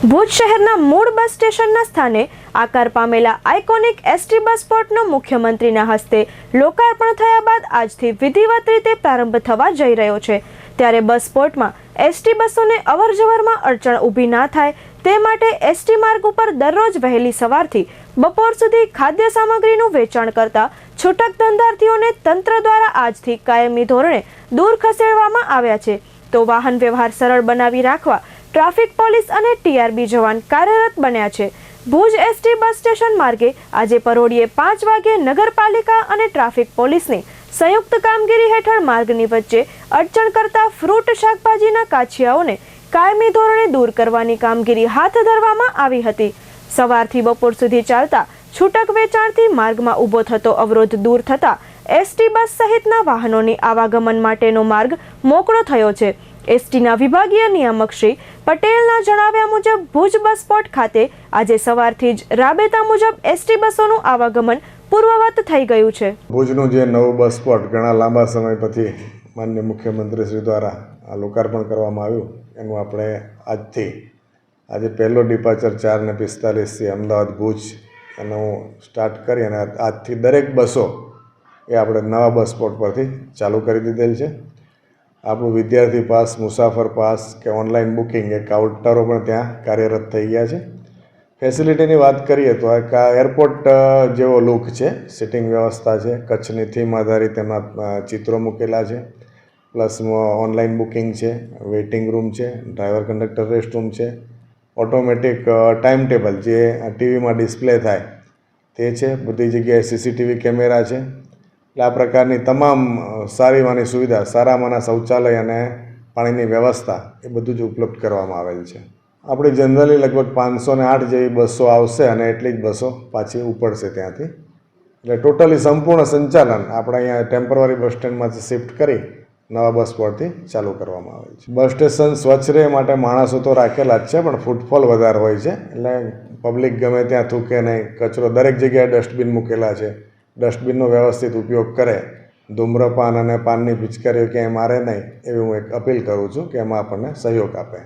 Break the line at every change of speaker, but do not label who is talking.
ભુજ શહેરના મૂળ બસ સ્ટેશનના સ્થાને આકાર પામેલા આઇકોનિક એસટી બસ સ્પોટનો મુખ્યમંત્રીના હસ્તે લોકાર્પણ થયા બાદ આજથી વિધિવત રીતે પ્રારંભ થવા જઈ રહ્યો છે. ત્યારે બસ સ્પોટમાં એસટી બસોને અવરજવરમાં અડચણ ઊભી ના થાય તે માટે એસટી માર્ગ ઉપર દરરોજ વહેલી સવારથી બપોર સુધી ખાદ્ય સામગ્રીનું વેચાણ કરતા છૂટક ધંધાર્થીઓને તંત્ર દ્વારા આજથી કાયમી ધોરણે દૂર ખસેડવામાં આવ્યા છે. તો વાહન વ્યવહાર સરળ બનાવી રાખવા ટ્રાફિક પોલીસ અને ટીઆરબી જવાન કાર્યરત બન્યા છે. ભુજ એસટી બસ સ્ટેશન માર્ગે આજે પરોડીએ પાંચ વાગે નગરપાલિકા અને ટ્રાફિક પોલીસની સંયુક્ત કામગીરી હેઠળ માર્ગની વચ્ચે અડચણ કરતા ફ્રૂટ શાકભાજીના કાછિયાઓને કાયમી ધોરણે દૂર કરવાની કામગીરી હાથ ધરવામાં આવી હતી. સવારથી બપોર સુધી ચાલતા છૂટક વેચાણથી માર્ગમાં ઊભો થતો અવરોધ દૂર થતાં એસટી બસ સહિતના વાહનોની આવાગમન માટેનો માર્ગ મોકળો થયો છે. એસટીના વિભાગીય નિયામક શ્રી પટેલના જણાવ્યા મુજબ, ભુજ બસ સ્પોટ ખાતે આજે સવારથી જ રાબેતા મુજબ એસટી બસોનું આવાગમન પૂર્વવત થઈ ગયું છે.
ભુજનું જે નવું બસ સ્પોટ ઘણા લાંબા સમય પછી માન્ય મુખ્યમંત્રી શ્રી દ્વારા આ લોકાર્પણ કરવામાં આવ્યું. એનું આપણે આજથી આજે પહેલો ડિપાર્ચર ચાર ને પિસ્તાલીસથી અમદાવાદ ભુજ એનું સ્ટાર્ટ કરી અને આજથી દરેક બસો એ આપણે નવા બસ સ્પોટ પરથી ચાલુ કરી દીધેલ છે. આપણું વિદ્યાર્થી પાસ મુસાફર પાસ કે ઓનલાઈન બુકિંગ એ કાઉન્ટરો પણ ત્યાં કાર્યરત થઈ ગયા છે. ફેસિલિટીની વાત કરીએ તો આ એરપોર્ટ જેવો લુક છે સિટિંગ વ્યવસ્થા છે, કચ્છની થીમ આધારિત એમાં ચિત્રો મૂકેલા છે પ્લસ ઓનલાઈન બુકિંગ છે વેઇટિંગ રૂમ છે ડ્રાઈવર કંડક્ટર રેસ્ટ રૂમ છે ઓટોમેટિક ટાઈમ ટેબલ જે ટીવીમાં ડિસ્પ્લે થાય, તે છે. બધી જગ્યાએ સીસીટીવી કેમેરા છે. એટલે આ પ્રકારની તમામ સારી વાની સુવિધા સારામાંના શૌચાલય અને પાણીની વ્યવસ્થા એ બધું જ ઉપલબ્ધ કરવામાં આવેલ છે. આપણે જનરલી લગભગ પાંચસો ને આઠ જેવી બસો આવશે અને એટલી જ બસો પાછી ઉપડશે ત્યાંથી. એટલે ટોટલી સંપૂર્ણ સંચાલન આપણે અહીંયા ટેમ્પરરી બસ સ્ટેન્ડમાંથી શિફ્ટ કરી નવા બસ પરથી ચાલુ કરવામાં આવે છે. બસ સ્ટેશન સ્વચ્છ રહે માટે માણસો તો રાખેલા જ છે, પણ ફૂટફોલ વધારે હોય છે. એટલે પબ્લિક ગમે ત્યાં થૂકે નહીં, કચરો દરેક જગ્યાએ ડસ્ટબિન મૂકેલા છે. ડસ્ટબિનનો વ્યવસ્થિત ઉપયોગ કરે. ધૂમ્રપાન અને પાનની પિચકારીઓ ક્યાંય મારે નહીં, એવી હું એક અપીલ કરું છું કે એમાં આપણને સહયોગ આપે.